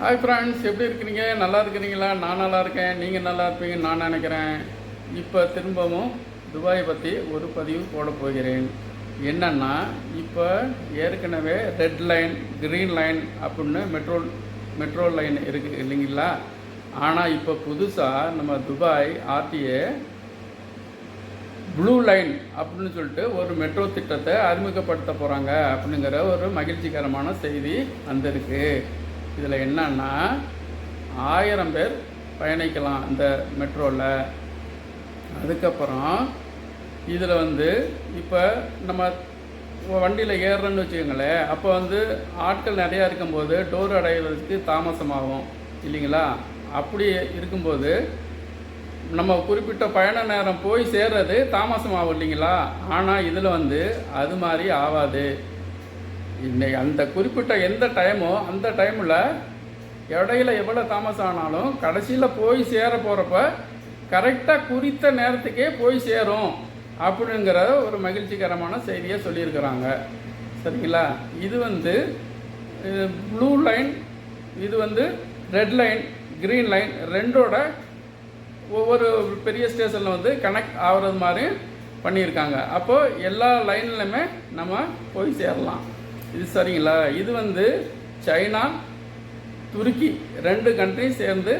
Hi friends எப்படி இருக்கிறீங்க? நல்லா இருக்கிறீங்களா? நான் நல்லா இருக்கேன். நீங்கள் நல்லா இருப்பீங்கன்னு நான் நினைக்கிறேன். இப்போ திரும்பவும் துபாயை பற்றி ஒரு பதிவு போட போகிறேன். என்னன்னா இப்போ ஏற்கனவே ரெட் லைன் க்ரீன் லைன் அப்படின்னு மெட்ரோ மெட்ரோ லைன் இருக்குது இல்லைங்களா? ஆனால் இப்போ புதுசாக நம்ம துபாய் ஆர்டிஏ ப்ளூ லைன் அப்படின்னு சொல்லிட்டு ஒரு மெட்ரோ திட்டத்தை அறிமுகப்படுத்த போகிறாங்க அப்படிங்கிற ஒரு மகிழ்ச்சிகரமான செய்தி வந்திருக்கு. இதில் என்னன்னா ஆயிரம் பேர் பயணிக்கலாம் இந்த மெட்ரோவில் அதுக்கப்புறம் இதில் வந்து இப்போ நம்ம வண்டியில் ஏறுறோன்னு வச்சுக்கோங்களேன் அப்போ வந்து ஆட்கள் நிறையா இருக்கும்போது டோர் அடைவதற்கு தாமசமாகும் இல்லைங்களா? அப்படி இருக்கும்போது நம்ம குறிப்பிட்ட பயண நேரம் போய் சேர்றது தாமசமாகும் இல்லைங்களா? ஆனால் இதில் வந்து அது மாதிரி ஆகாது. இன்னை அந்த குறிப்பிட்ட எந்த டைமோ அந்த டைமில் இடையில எவ்வளோ தாமசம் ஆனாலும் கடைசியில் போய் சேர போகிறப்ப கரெக்டாக குறித்த நேரத்துக்கே போய் சேரும் அப்படிங்கிற ஒரு மகிழ்ச்சிகரமான செய்தியை சொல்லியிருக்கிறாங்க. சரிங்களா? இது வந்து ப்ளூ லைன் இது வந்து ரெட் லைன் க்ரீன் லைன் ரெண்டோட ஒவ்வொரு பெரிய ஸ்டேஷனில் வந்து கனெக்ட் ஆகிறது மாதிரி பண்ணியிருக்காங்க. அப்போது எல்லா லைன்லையுமே நம்ம போய் சேரலாம். இது சரிங்களா? இது வந்து சைனா துருக்கி ரெண்டு கண்ட்ரியும் சேர்ந்து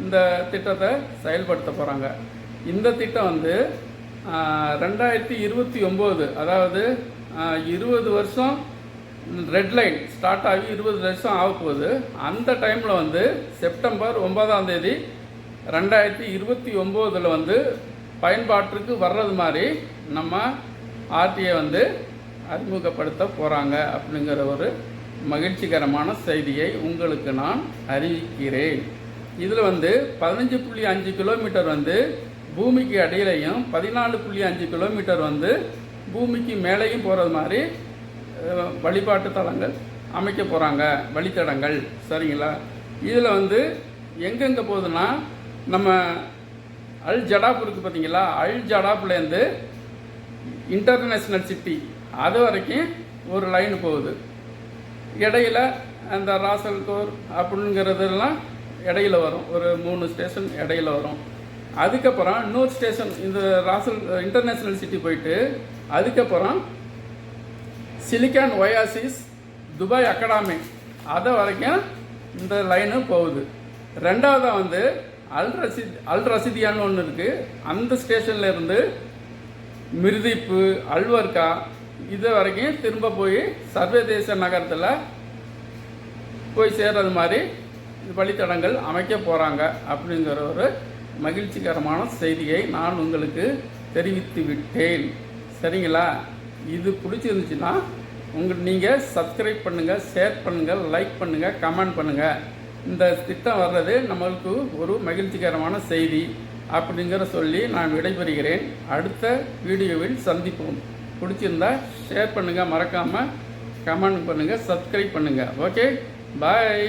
இந்த திட்டத்தை செயல்படுத்த போகிறாங்க இந்த திட்டம் வந்து ரெண்டாயிரத்தி இருபத்தி ஒம்பது அதாவது இருபது வருஷம் ரெட் லைன் ஸ்டார்ட் ஆகி இருபது வருஷம் ஆக போகுது அந்த டைமில் வந்து செப்டம்பர் ஒன்பதாம் தேதி ரெண்டாயிரத்தி இருபத்தி ஒம்போதில் வந்து பயன்பாட்டிற்கு வர்றது மாதிரி நம்ம ஆர்டிஐ வந்து அறிமுகப்படுத்த போகிறாங்க அப்படிங்கிற ஒரு மகிழ்ச்சிகரமான செய்தியை உங்களுக்கு நான் அறிவிக்கிறேன். இதில் வந்து பதினஞ்சு புள்ளி அஞ்சு கிலோமீட்டர் வந்து பூமிக்கு அடியிலையும் பதினாலு புள்ளி அஞ்சு கிலோமீட்டர் வந்து பூமிக்கு மேலேயும் போகிறது மாதிரி வழிபாட்டு தலங்கள் அமைக்க போகிறாங்க வழித்தடங்கள். சரிங்களா? இதில் வந்து எங்கெங்கே போகுதுன்னா நம்ம அல் ஜடாப் இருக்குது பார்த்தீங்களா? அல் ஜடாப்லேருந்து இன்டர்நேஷ்னல் சிட்டி அது வரைக்கும் ஒரு லைன் போகுது. இடையில அந்த ராசல்கோர் அப்படிங்கிறதெல்லாம் இடையில வரும். ஒரு மூணு ஸ்டேஷன் இடையில வரும். அதுக்கப்புறம் இன்னொரு ஸ்டேஷன் இந்த ராசல் இன்டர்நேஷ்னல் சிட்டி போயிட்டு அதுக்கப்புறம் சிலிக்கான் ஒயாசிஸ் துபாய் அகாடமி அதை வரைக்கும் இந்த லைனு போகுது. ரெண்டாவதாக வந்து அல் ரசித் அல் ரசிதியான்னு ஒன்று இருக்குது அந்த ஸ்டேஷன்லேருந்து மிர்திப்பு அல்வர்கா இது வரைக்கும் திரும்ப போய் சர்வதேச நகரத்தில் போய் சேர்றது மாதிரி வழித்தடங்கள் அமைக்க போகிறாங்க அப்படிங்கிற ஒரு மகிழ்ச்சிகரமான செய்தியை நான் உங்களுக்கு தெரிவித்து விட்டேன். சரிங்களா? இது பிடிச்சிருந்துச்சுன்னா உங்கள் நீங்கள் சப்ஸ்கிரைப் பண்ணுங்கள் ஷேர் பண்ணுங்கள் லைக் பண்ணுங்கள் கமெண்ட் பண்ணுங்கள் இந்த திட்டம் வர்றது நம்மளுக்கு ஒரு மகிழ்ச்சிகரமான செய்தி அப்படிங்கிற சொல்லி நான் விடைபெறுகிறேன். அடுத்த வீடியோவில் சந்திப்போம். பிடிச்சிருந்தா ஷேர் பண்ணுங்கள் மறக்காமல் கமெண்ட் பண்ணுங்கள் சப்ஸ்கிரைப் பண்ணுங்கள் ஓகே பாய்